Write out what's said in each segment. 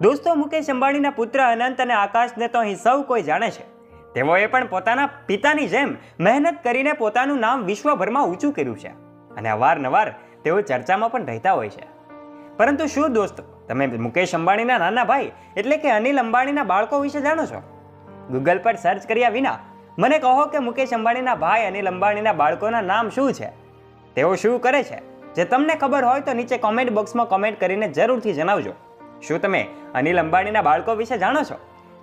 દોસ્તો મુકેશ અંબાણીના પુત્ર અનંત અને આકાશને તો અહીં સૌ કોઈ જાણે છે. તેઓએ પણ પોતાના પિતાની જેમ મહેનત કરીને પોતાનું નામ વિશ્વભરમાં ઊંચું કર્યું છે અને અવારનવાર તેઓ ચર્ચામાં પણ રહેતા હોય છે. પરંતુ શું દોસ્તો, તમે મુકેશ અંબાણીના નાના ભાઈ એટલે કે અનિલ અંબાણીના બાળકો વિશે જાણો છો? ગૂગલ પર સર્ચ કર્યા વિના મને કહો કે મુકેશ અંબાણીના ભાઈ અનિલ અંબાણીના બાળકોના નામ શું છે? તેઓ શું કરે છે? જે તમને ખબર હોય તો નીચે કોમેન્ટ બોક્સમાં કોમેન્ટ કરીને જરૂરથી જણાવજો. શું તમે અનિલ અંબાણીના બાળકો વિશે જાણો છો?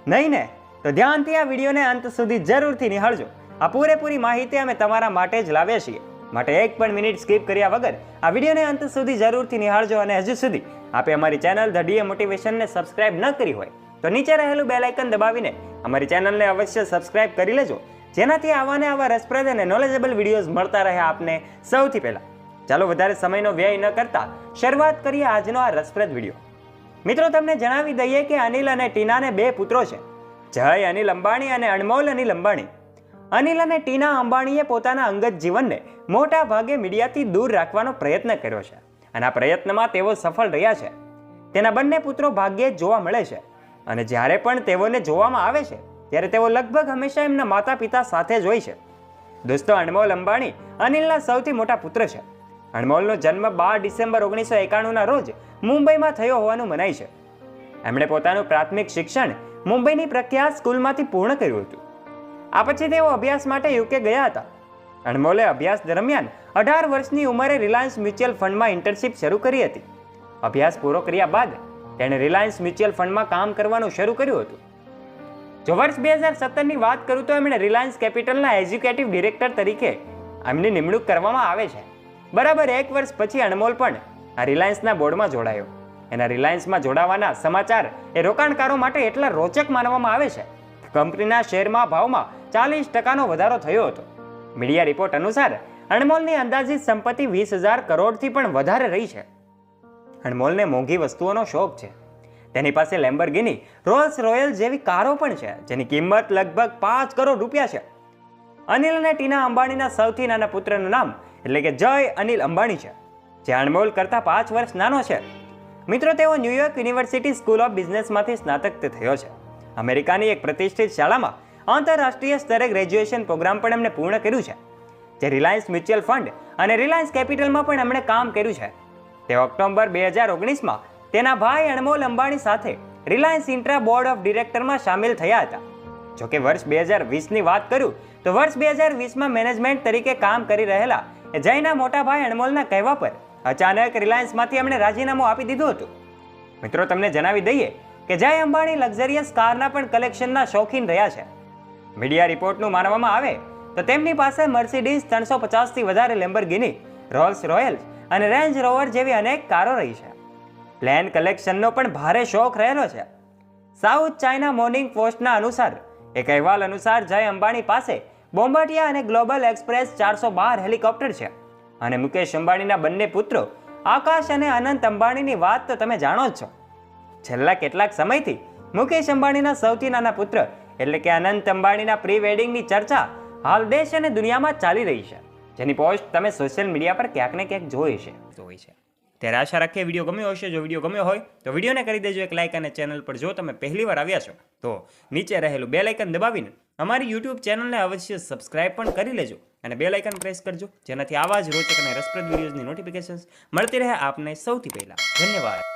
નહીં ને? તો ધ્યાનથી આ વિડીયોને અંત સુધી જરૂરથી નિહાળજો. આ પૂરેપૂરી માહિતી અમે તમારા માટે જ લાવ્યા છીએ. માટે એક પણ મિનિટ સ્કીપ કર્યા વગર આ વિડીયોને અંત સુધી જરૂરથી નિહાળજો અને હજુ સુધી આપે અમારી ચેનલ ધ ડીએ મોટિવેશનને સબસ્ક્રાઇબ ન કરી હોય, તો નીચે રહેલું બેલ આઇકન દબાવીને અમારી ચેનલને અવશ્ય સબસ્ક્રાઇબ કરી લેજો. જેનાથી આવાને આવા રસપ્રદ અને નોલેજેબલ વિડીયોઝ મળતા રહે આપને સૌથી પહેલાં. ચાલો વધારે સમયનો વ્યય ન કરતા શરૂઆત કરીએ આજનો આ રસપ્રદ વીડિયો મિત્રો, તમને જણાવી દઈએ કે અનિલ અને ટીનાને બે પુત્રો છે. જય અનિલ અંબાણી અને અણમોલ અનિલ અંબાણી. અનિલ અને ટીના અંબાણીએ પોતાના અંગત જીવનને મોટા ભાગે મીડિયાથી દૂર રાખવાનો પ્રયત્ન કર્યો છે અને આ પ્રયત્નમાં તેઓ સફળ રહ્યા છે. તેના બંને પુત્રો ભાગ્યે જ જોવા મળે છે અને જ્યારે પણ તેઓને જોવામાં આવે છે, ત્યારે તેઓ લગભગ હંમેશા એમના માતા પિતા સાથે જ હોય છે. દોસ્તો, અણમોલ અંબાણી અનિલના સૌથી મોટા પુત્ર છે. અણમોલનો જન્મ બાર ડિસેમ્બર ઓગણીસો એકાણુંના રોજ મુંબઈમાં થયો હોવાનું મનાય છે. એમણે પોતાનું પ્રાથમિક શિક્ષણ મુંબઈની પ્રખ્યાત સ્કૂલમાંથી પૂર્ણ કર્યું હતું. આ પછી તેઓ અભ્યાસ માટે યુકે ગયા હતા. અણમોલે અભ્યાસ દરમિયાન અઢાર વર્ષની ઉંમરે રિલાયન્સ મ્યુચ્યુઅલ ફંડમાં ઇન્ટર્નશીપ શરૂ કરી હતી. અભ્યાસ પૂરો કર્યા બાદ તેણે રિલાયન્સ મ્યુચ્યુઅલ ફંડમાં કામ કરવાનું શરૂ કર્યું હતું. જો વર્ષ બે હજાર સત્તરની વાત કરું તો એમણે રિલાયન્સ કેપિટલના એજ્યુકેટિવ ડિરેક્ટર તરીકે એમની નિમણૂક કરવામાં આવે છે. બરાબર એક વર્ષ પછી અણમોલ પણ આ રિલાયન્સના બોર્ડમાં જોડાયો. એના રિલાયન્સમાં જોડાવાના સમાચાર એ રોકાણકારો માટે એટલા રોચક માનવામાં આવે છે. કંપનીના શેરમાં ભાવમાં ચાલીસ ટકાનો વધારો થયો હતો. મીડિયા રિપોર્ટ અનુસાર, અણમોલની અંદાજિત સંપત્તિ વીસ હજાર કરોડથી પણ વધારે રહી છે. અણમોલને મોંઘી વસ્તુઓનો શોખ છે. તેની પાસે લેમ્બરગિની, રોલ્સ રોયલ જેવી કારો પણ છે, જેની કિંમત લગભગ પાંચ કરોડ રૂપિયા છે. અનિલ અને ટીના અંબાણીના સૌથી નાના પુત્રનું નામ એટલે કે જય અનિલ અંબાણી છે. જે અણમોલ કરતાં પાંચ વર્ષ નાનો છે. મિત્રો, તેઓ New York university school of બિઝનેસમાંથી સ્નાતક થયો છે. અમેરિકાની એક પ્રતિષ્ઠિત શાળામાં આંતરરાષ્ટ્રીય સ્તરે ગ્રેજ્યુએશન પ્રોગ્રામ પણ એમણે પૂર્ણ કર્યું છે, જે રિલાયન્સ મ્યુચ્યુઅલ ફંડ અને રિલાયન્સ કેપિટલમાં પણ એમણે કામ કર્યું છે. તે ઓક્ટોબર બે હજાર ઓગણીસમાં તેના ભાઈ અણમોલ અંબાણી સાથે રિલાયન્સ ઇન્ટ્રા બોર્ડ ઓફ ડિરેક્ટરમાં સામેલ થયા હતા. જોકે વર્ષ બે હજાર વીસની વાત કરું, તો વર્ષ બે હજાર વીસમાં મેનેજમેન્ટ તરીકે કામ કરી રહેલા જયના મોટા ભાઈ અણમોલના કહેવા પર અચાનક રિલાયન્સમાંથી એમણે રાજીનામું આપી દીધું હતું. મિત્રો, તમને જણાવી દઈએ કે જય અંબાણી લક્ઝરિયસ કારના પણ કલેક્શનના શોખીન રહ્યા છે. મીડિયા રિપોર્ટનું માનવામાં આવે તો તેમની પાસે મર્સિડીઝ ત્રણસો પચાસથી વધારે લેમ્બરગિની રોલ્સ રોયલ અને રેન્જ રોવર જેવી અનેક કારો રહી છે. પ્લેન કલેક્શનનો પણ ભારે શોખ રહેલો છે. સાઉથ ચાઇના મોર્નિંગ પોસ્ટના અનુસાર, એક અહેવાલ અનુસાર જય અંબાણી પાસે બોમ્બાટિયા અને ગ્લોબલ એક્સપ્રેસ ચારસો બાર હેલિકોપ્ટર છે. અને મુકેશ અંબાણીના બંને પુત્રો, આકાશ અને અનંત અંબાણીની વાત તો તમે જાણો જ છો. છેલ્લા કેટલાક સમયથી મુકેશ અંબાણીના સૌથી નાના પુત્ર એટલે કે અનંત અંબાણીના પ્રી વેડિંગની ચર્ચા હાલ દેશ અને દુનિયામાં ચાલી રહી છે. જેની પોસ્ટ તમે સોશિયલ મીડિયા પર ક્યાંક ને ક્યાંક જોઈ છે. જોઈ છે. ત્યારે આશા રાખીએ વીડિયો ગમ્યો હશે. જો વીડિયો ગમ્યો હોય તો વિડીયોને કરી દેજો એક લાઇક અને ચેનલ પર જો તમે પહેલી વાર આવ્યા છો તો નીચે રહેલું બે લાઇકન દબાવીને અમારી યુટ્યુબ ચેનલને અવશ્ય સબસ્ક્રાઇબ પણ કરી લેજો. અને બે લાઇકન પ્રેસ કરજો. જેનાથી આવા જ રોચક અને રસપ્રદ વિડીયોઝની નોટિફિકેશન્સ મળતી રહે આપને સૌથી પહેલા. ધન્યવાદ.